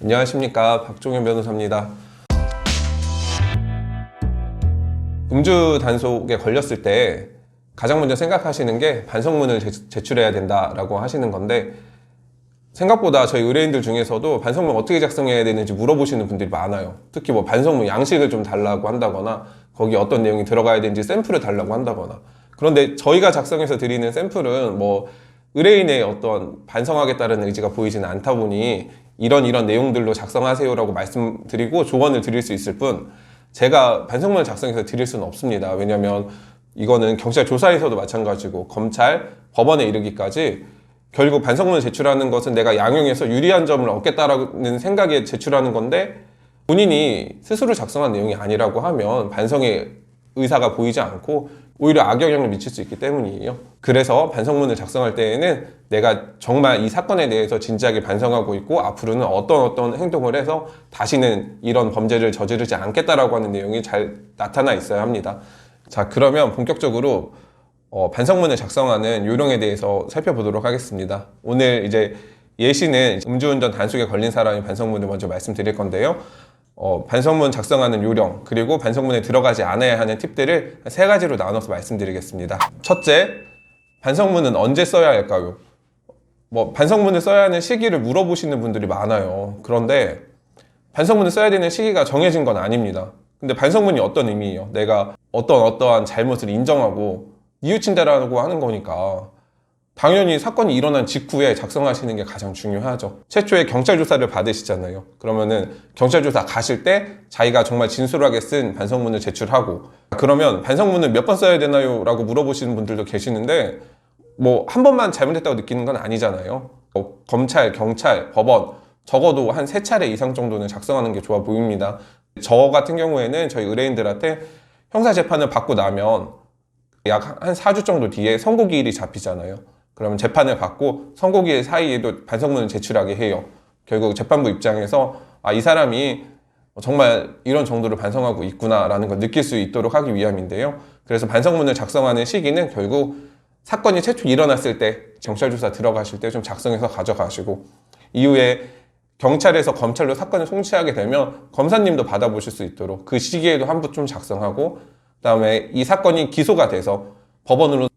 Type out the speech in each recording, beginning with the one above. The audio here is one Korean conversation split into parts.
안녕하십니까 박종현 변호사입니다. 음주 단속에 걸렸을 때 가장 먼저 생각하시는 게 반성문을 제- 제출해야 된다라고 하시는 건데 생각보다 저희 의뢰인들 중에서도 반성문 어떻게 작성해야 되는지 물어보시는 분들이 많아요. 특히 뭐 반성문 양식을 좀 달라고 한다거나 거기 어떤 내용이 들어가야 되는지 샘플을 달라고 한다거나 그런데 저희가 작성해서 드리는 샘플은 뭐 의뢰인의 어떤 반성하겠다는 의지가 보이지는 않다 보니 이런 이런 내용들로 작성하세요라고 말씀드리고 조언을 드릴 수 있을 뿐 제가 반성문을 작성해서 드릴 수는 없습니다. 왜냐하면 이거는 경찰 조사에서도 마찬가지고 검찰, 법원에 이르기까지 결국 반성문을 제출하는 것은 내가 양형에서 유리한 점을 얻겠다라는 생각에 제출하는 건데 본인이 스스로 작성한 내용이 아니라고 하면 반성의 의사가 보이지 않고 오히려 악영향을 미칠 수 있기 때문이에요. 그래서 반성문을 작성할 때에는 내가 정말 이 사건에 대해서 진지하게 반성하고 있고 앞으로는 어떤 어떤 행동을 해서 다시는 이런 범죄를 저지르지 않겠다라고 하는 내용이 잘 나타나 있어야 합니다. 자, 그러면 본격적으로 어, 반성문을 작성하는 요령에 대해서 살펴보도록 하겠습니다. 오늘 이제 예시는 음주운전 단속에 걸린 사람이 반성문을 먼저 말씀드릴 건데요. 어, 반성문 작성하는 요령, 그리고 반성문에 들어가지 않아야 하는 팁들을 세 가지로 나눠서 말씀드리겠습니다. 첫째, 반성문은 언제 써야 할까요? 뭐, 반성문을 써야 하는 시기를 물어보시는 분들이 많아요. 그런데 반성문을 써야 되는 시기가 정해진 건 아닙니다. 근데 반성문이 어떤 의미예요? 내가 어떤 어떠한 잘못을 인정하고 뉘우친다라고 하는 거니까 당연히 사건이 일어난 직후에 작성하시는 게 가장 중요하죠. 최초에 경찰 조사를 받으시잖아요. 그러면은 경찰 조사 가실 때 자기가 정말 진솔하게 쓴 반성문을 제출하고 그러면 반성문을 몇 번 써야 되나요? 라고 물어보시는 분들도 계시는데 뭐 한 번만 잘못했다고 느끼는 건 아니잖아요. 어, 검찰, 경찰, 법원 적어도 한 세 차례 이상 정도는 작성하는 게 좋아 보입니다. 저 같은 경우에는 저희 의뢰인들한테 형사 재판을 받고 나면 약 한 4주 정도 뒤에 선고 기일이 잡히잖아요. 그러면 재판을 받고 선고기일 사이에도 반성문을 제출하게 해요. 결국 재판부 입장에서 아, 이 사람이 정말 이런 정도로 반성하고 있구나라는 걸 느낄 수 있도록 하기 위함인데요. 그래서 반성문을 작성하는 시기는 결국 사건이 최초 일어났을 때 경찰 조사 들어가실 때 좀 작성해서 가져가시고 이후에 경찰에서 검찰로 사건을 송치하게 되면 검사님도 받아보실 수 있도록 그 시기에도 한부 좀 작성하고 그다음에 이 사건이 기소가 돼서 법원으로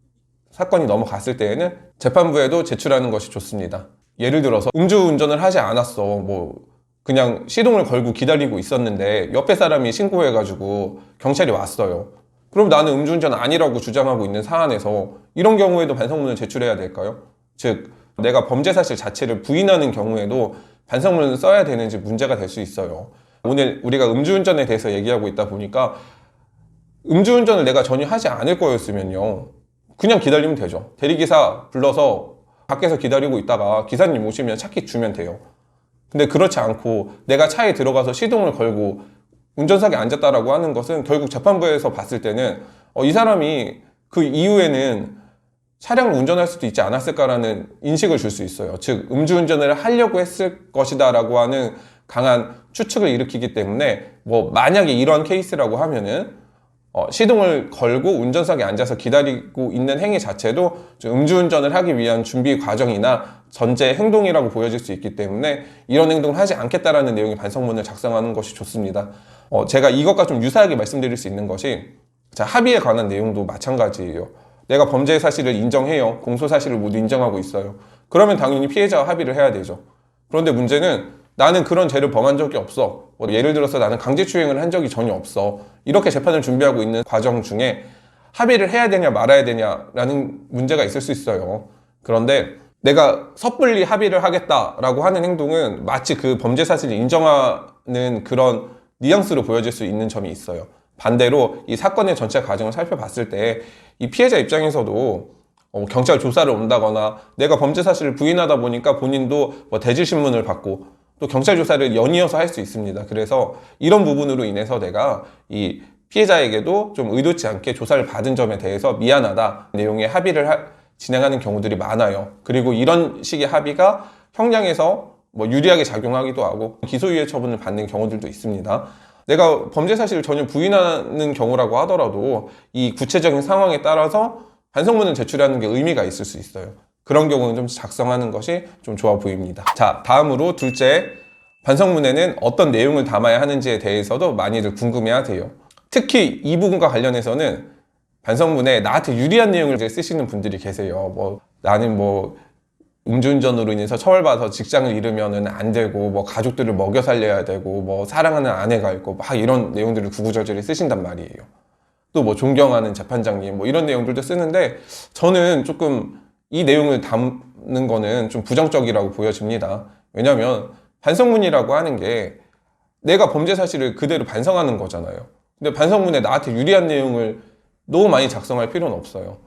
사건이 넘어갔을 때에는 재판부에도 제출하는 것이 좋습니다. 예를 들어서 음주운전을 하지 않았어. 뭐 그냥 시동을 걸고 기다리고 있었는데 옆에 사람이 신고해가지고 경찰이 왔어요. 그럼 나는 음주운전 아니라고 주장하고 있는 사안에서 이런 경우에도 반성문을 제출해야 될까요? 즉 내가 범죄 사실 자체를 부인하는 경우에도 반성문을 써야 되는지 문제가 될 수 있어요. 오늘 우리가 음주운전에 대해서 얘기하고 있다 보니까 음주운전을 내가 전혀 하지 않을 거였으면요. 그냥 기다리면 되죠. 대리기사 불러서 밖에서 기다리고 있다가 기사님 오시면 차키 주면 돼요. 근데 그렇지 않고 내가 차에 들어가서 시동을 걸고 운전석에 앉았다라고 하는 것은 결국 재판부에서 봤을 때는 어, 이 사람이 그 이후에는 차량을 운전할 수도 있지 않았을까라는 인식을 줄 수 있어요. 즉, 음주운전을 하려고 했을 것이다라고 하는 강한 추측을 일으키기 때문에 뭐 만약에 이러한 케이스라고 하면은 어, 시동을 걸고 운전석에 앉아서 기다리고 있는 행위 자체도 좀 음주운전을 하기 위한 준비 과정이나 전제 행동이라고 보여질 수 있기 때문에 이런 행동을 하지 않겠다라는 내용의 반성문을 작성하는 것이 좋습니다. 어, 제가 이것과 좀 유사하게 말씀드릴 수 있는 것이 자, 합의에 관한 내용도 마찬가지예요. 내가 범죄 사실을 인정해요. 공소 사실을 모두 인정하고 있어요. 그러면 당연히 피해자와 합의를 해야 되죠. 그런데 문제는 나는 그런 죄를 범한 적이 없어. 뭐 예를 들어서 나는 강제추행을 한 적이 전혀 없어. 이렇게 재판을 준비하고 있는 과정 중에 합의를 해야 되냐 말아야 되냐라는 문제가 있을 수 있어요. 그런데 내가 섣불리 합의를 하겠다라고 하는 행동은 마치 그 범죄 사실을 인정하는 그런 뉘앙스로 보여질 수 있는 점이 있어요. 반대로 이 사건의 전체 과정을 살펴봤을 때 이 피해자 입장에서도 어, 경찰 조사를 온다거나 내가 범죄 사실을 부인하다 보니까 본인도 뭐 대질 신문을 받고 또 경찰 조사를 연이어서 할 수 있습니다. 그래서 이런 부분으로 인해서 내가 이 피해자에게도 좀 의도치 않게 조사를 받은 점에 대해서 미안하다 내용의 합의를 하- 진행하는 경우들이 많아요. 그리고 이런 식의 합의가 형량에서 뭐 유리하게 작용하기도 하고 기소유예 처분을 받는 경우들도 있습니다. 내가 범죄 사실을 전혀 부인하는 경우라고 하더라도 이 구체적인 상황에 따라서 반성문을 제출하는 게 의미가 있을 수 있어요. 그런 경우는 좀 작성하는 것이 좀 좋아 보입니다. 자, 다음으로 둘째, 반성문에는 어떤 내용을 담아야 하는지에 대해서도 많이들 궁금해하세요. 특히 이 부분과 관련해서는 반성문에 나한테 유리한 내용을 쓰시는 분들이 계세요. 뭐 나는 뭐 음주운전으로 인해서 처벌받아서 직장을 잃으면은 안 되고 뭐 가족들을 먹여 살려야 되고 뭐 사랑하는 아내가 있고 막 이런 내용들을 구구절절히 쓰신단 말이에요. 또 뭐 존경하는 재판장님 뭐 이런 내용들도 쓰는데 저는 조금 이 내용을 담는 거는 좀 부정적이라고 보여집니다. 왜냐하면 반성문이라고 하는 게 내가 범죄 사실을 그대로 반성하는 거잖아요. 근데 반성문에 나한테 유리한 내용을 너무 많이 작성할 필요는 없어요.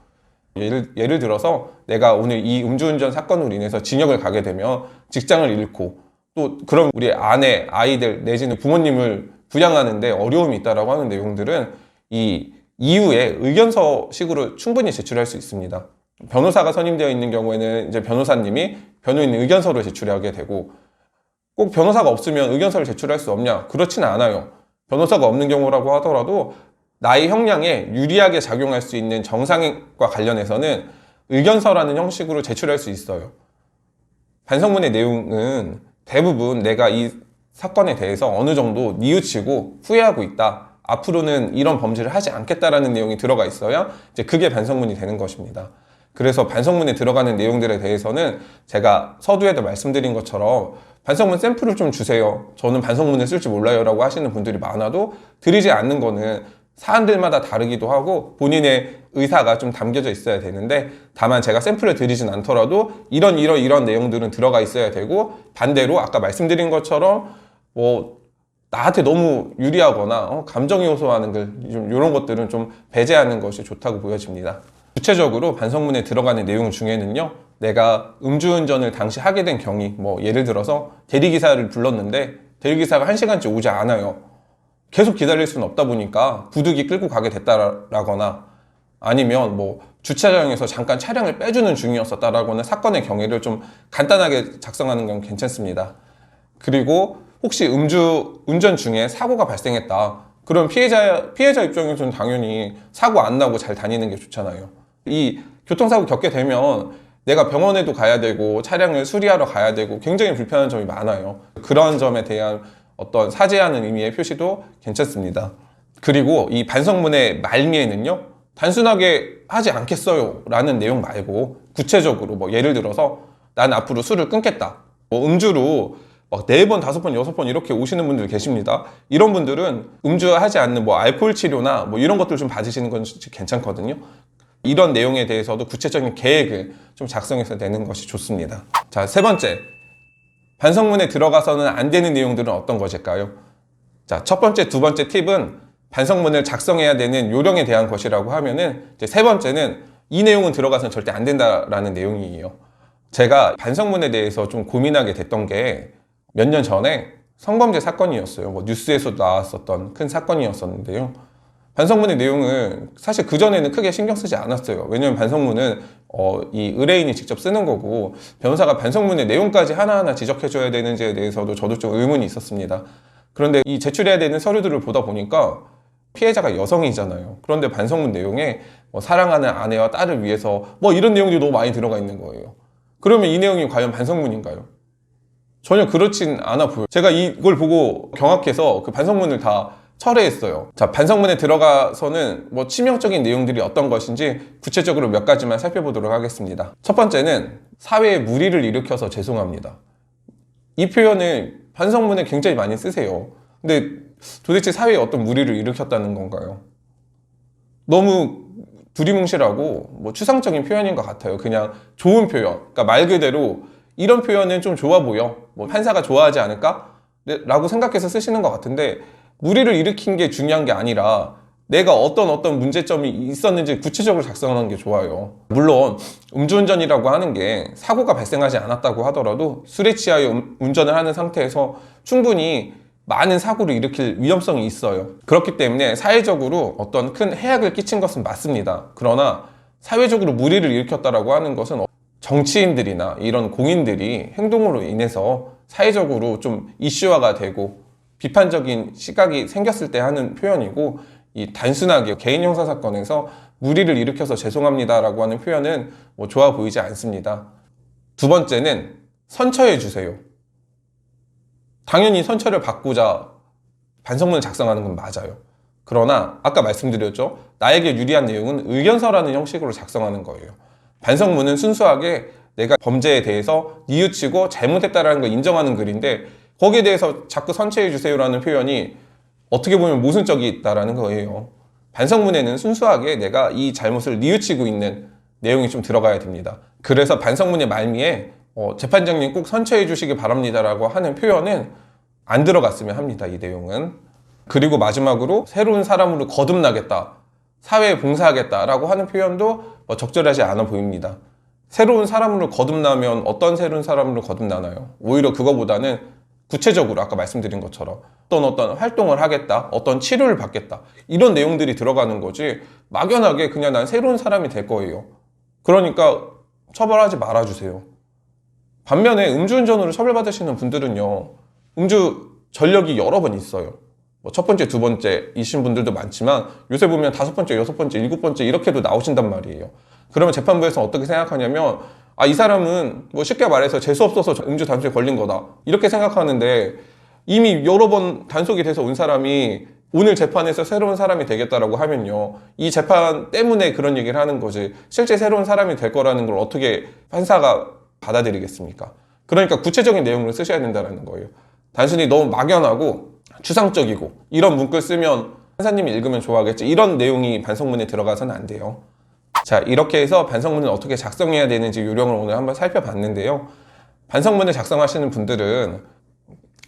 예를, 예를 들어서 내가 오늘 이 음주운전 사건으로 인해서 징역을 가게 되면 직장을 잃고 또 그런 우리 아내, 아이들 내지는 부모님을 부양하는데 어려움이 있다라고 하는 내용들은 이 이후에 의견서식으로 충분히 제출할 수 있습니다. 변호사가 선임되어 있는 경우에는 이제 변호사님이 변호인 의견서를 제출하게 되고 꼭 변호사가 없으면 의견서를 제출할 수 없냐? 그렇지는 않아요. 변호사가 없는 경우라고 하더라도 나의 형량에 유리하게 작용할 수 있는 정상과 관련해서는 의견서라는 형식으로 제출할 수 있어요. 반성문의 내용은 대부분 내가 이 사건에 대해서 어느 정도 뉘우치고 후회하고 있다. 앞으로는 이런 범죄를 하지 않겠다라는 내용이 들어가 있어야 이제 그게 반성문이 되는 것입니다. 그래서 반성문에 들어가는 내용들에 대해서는 제가 서두에도 말씀드린 것처럼 반성문 샘플을 좀 주세요. 저는 반성문을 쓸줄 몰라요 라고 하시는 분들이 많아도 드리지 않는 거는 사안들마다 다르기도 하고 본인의 의사가 좀 담겨져 있어야 되는데 다만 제가 샘플을 드리진 않더라도 이런 이런 이런 내용들은 들어가 있어야 되고 반대로 아까 말씀드린 것처럼 뭐 나한테 너무 유리하거나 어, 감정이 호소하는 글좀 이런 것들은 좀 배제하는 것이 좋다고 보여집니다. 구체적으로 반성문에 들어가는 내용 중에는요. 내가 음주운전을 당시 하게 된 경위, 뭐 예를 들어서 대리기사를 불렀는데 대리기사가 한 시간째 오지 않아요. 계속 기다릴 수는 없다 보니까 부득이 끌고 가게 됐다라거나 아니면 뭐 주차장에서 잠깐 차량을 빼주는 중이었었다라거나 사건의 경위를 좀 간단하게 작성하는 건 괜찮습니다. 그리고 혹시 음주 운전 중에 사고가 발생했다. 그럼 피해자 피해자 입장에서는 당연히 사고 안 나고 잘 다니는 게 좋잖아요. 이 교통사고 겪게 되면 내가 병원에도 가야 되고 차량을 수리하러 가야 되고 굉장히 불편한 점이 많아요. 그런 점에 대한 어떤 사죄하는 의미의 표시도 괜찮습니다. 그리고 이 반성문의 말미에는요, 단순하게 하지 않겠어요 라는 내용 말고 구체적으로 뭐 예를 들어서 난 앞으로 술을 끊겠다. 뭐 음주로 막 네 번, 다섯 번, 여섯 번 이렇게 오시는 분들 계십니다. 이런 분들은 음주하지 않는 뭐 알코올 치료나 뭐 이런 것들 좀 받으시는 건 괜찮거든요. 이런 내용에 대해서도 구체적인 계획을 좀 작성해서 내는 것이 좋습니다. 자, 세 번째. 반성문에 들어가서는 안 되는 내용들은 어떤 것일까요? 자, 첫 번째, 두 번째 팁은 반성문을 작성해야 되는 요령에 대한 것이라고 하면은 이제 세 번째는 이 내용은 들어가서는 절대 안 된다라는 내용이에요. 제가 반성문에 대해서 좀 고민하게 됐던 게 몇 년 전에 성범죄 사건이었어요. 뭐 뉴스에서 나왔었던 큰 사건이었었는데요. 반성문의 내용을 사실 그전에는 크게 신경 쓰지 않았어요. 왜냐면 반성문은 어, 이 의뢰인이 직접 쓰는 거고 변호사가 반성문의 내용까지 하나하나 지적해줘야 되는지에 대해서도 저도 좀 의문이 있었습니다. 그런데 이 제출해야 되는 서류들을 보다 보니까 피해자가 여성이잖아요. 그런데 반성문 내용에 뭐 사랑하는 아내와 딸을 위해서 뭐 이런 내용들이 너무 많이 들어가 있는 거예요. 그러면 이 내용이 과연 반성문인가요? 전혀 그렇진 않아 보여요. 제가 이걸 보고 경악해서 그 반성문을 다 철회했어요. 자, 반성문에 들어가서는 뭐 치명적인 내용들이 어떤 것인지 구체적으로 몇 가지만 살펴보도록 하겠습니다. 첫 번째는 사회에 무리를 일으켜서 죄송합니다. 이 표현을 반성문에 굉장히 많이 쓰세요. 근데 도대체 사회에 어떤 무리를 일으켰다는 건가요? 너무 두리뭉실하고 뭐 추상적인 표현인 것 같아요. 그냥 좋은 표현. 그러니까 말 그대로 이런 표현은 좀 좋아 보여. 뭐 판사가 좋아하지 않을까? 네, 라고 생각해서 쓰시는 것 같은데 무리를 일으킨 게 중요한 게 아니라 내가 어떤 어떤 문제점이 있었는지 구체적으로 작성하는 게 좋아요. 물론 음주운전이라고 하는 게 사고가 발생하지 않았다고 하더라도 술에 취하여 음- 운전을 하는 상태에서 충분히 많은 사고를 일으킬 위험성이 있어요. 그렇기 때문에 사회적으로 어떤 큰 해악을 끼친 것은 맞습니다. 그러나 사회적으로 무리를 일으켰다라고 하는 것은 정치인들이나 이런 공인들이 행동으로 인해서 사회적으로 좀 이슈화가 되고 비판적인 시각이 생겼을 때 하는 표현이고 이 단순하게 개인 형사 사건에서 무리를 일으켜서 죄송합니다라고 하는 표현은 뭐 좋아 보이지 않습니다. 두 번째는 선처해 주세요. 당연히 선처를 받고자 반성문을 작성하는 건 맞아요. 그러나 아까 말씀드렸죠. 나에게 유리한 내용은 의견서라는 형식으로 작성하는 거예요. 반성문은 순수하게 내가 범죄에 대해서 뉘우치고 잘못했다라는 걸 인정하는 글인데 거기에 대해서 자꾸 선처해 주세요라는 표현이 어떻게 보면 모순적이 있다라는 거예요. 반성문에는 순수하게 내가 이 잘못을 뉘우치고 있는 내용이 좀 들어가야 됩니다. 그래서 반성문의 말미에 어, 재판장님 꼭 선처해 주시기 바랍니다라고 하는 표현은 안 들어갔으면 합니다. 이 내용은. 그리고 마지막으로 새로운 사람으로 거듭나겠다. 사회에 봉사하겠다라고 하는 표현도 뭐 적절하지 않아 보입니다. 새로운 사람으로 거듭나면 어떤 새로운 사람으로 거듭나나요? 오히려 그거보다는 구체적으로 아까 말씀드린 것처럼 어떤 어떤 활동을 하겠다, 어떤 치료를 받겠다 이런 내용들이 들어가는 거지 막연하게 그냥 난 새로운 사람이 될 거예요. 그러니까 처벌하지 말아주세요. 반면에 음주운전으로 처벌받으시는 분들은요, 음주 전력이 여러 번 있어요. 뭐 첫 번째, 두 번째 이신 분들도 많지만 요새 보면 다섯 번째, 여섯 번째, 일곱 번째 이렇게도 나오신단 말이에요. 그러면 재판부에서 어떻게 생각하냐면 아, 이 사람은 뭐 쉽게 말해서 재수 없어서 음주 단속에 걸린 거다. 이렇게 생각하는데 이미 여러 번 단속이 돼서 온 사람이 오늘 재판에서 새로운 사람이 되겠다라고 하면요. 이 재판 때문에 그런 얘기를 하는 거지. 실제 새로운 사람이 될 거라는 걸 어떻게 판사가 받아들이겠습니까? 그러니까 구체적인 내용을 쓰셔야 된다는 거예요. 단순히 너무 막연하고 추상적이고 이런 문구를 쓰면 판사님이 읽으면 좋아하겠지. 이런 내용이 반성문에 들어가서는 안 돼요. 자, 이렇게 해서 반성문을 어떻게 작성해야 되는지 요령을 오늘 한번 살펴봤는데요. 반성문을 작성하시는 분들은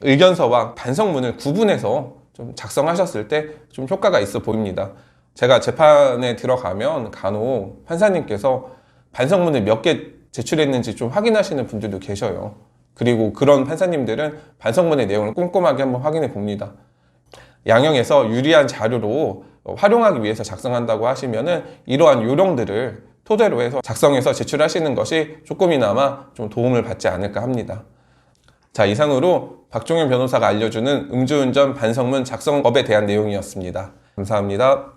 의견서와 반성문을 구분해서 좀 작성하셨을 때 좀 효과가 있어 보입니다. 제가 재판에 들어가면 간혹 판사님께서 반성문을 몇 개 제출했는지 좀 확인하시는 분들도 계셔요. 그리고 그런 판사님들은 반성문의 내용을 꼼꼼하게 한번 확인해 봅니다. 양형에서 유리한 자료로 활용하기 위해서 작성한다고 하시면은 이러한 요령들을 토대로 해서 작성해서 제출하시는 것이 조금이나마 좀 도움을 받지 않을까 합니다. 자, 이상으로 박종현 변호사가 알려주는 음주운전 반성문 작성법에 대한 내용이었습니다. 감사합니다.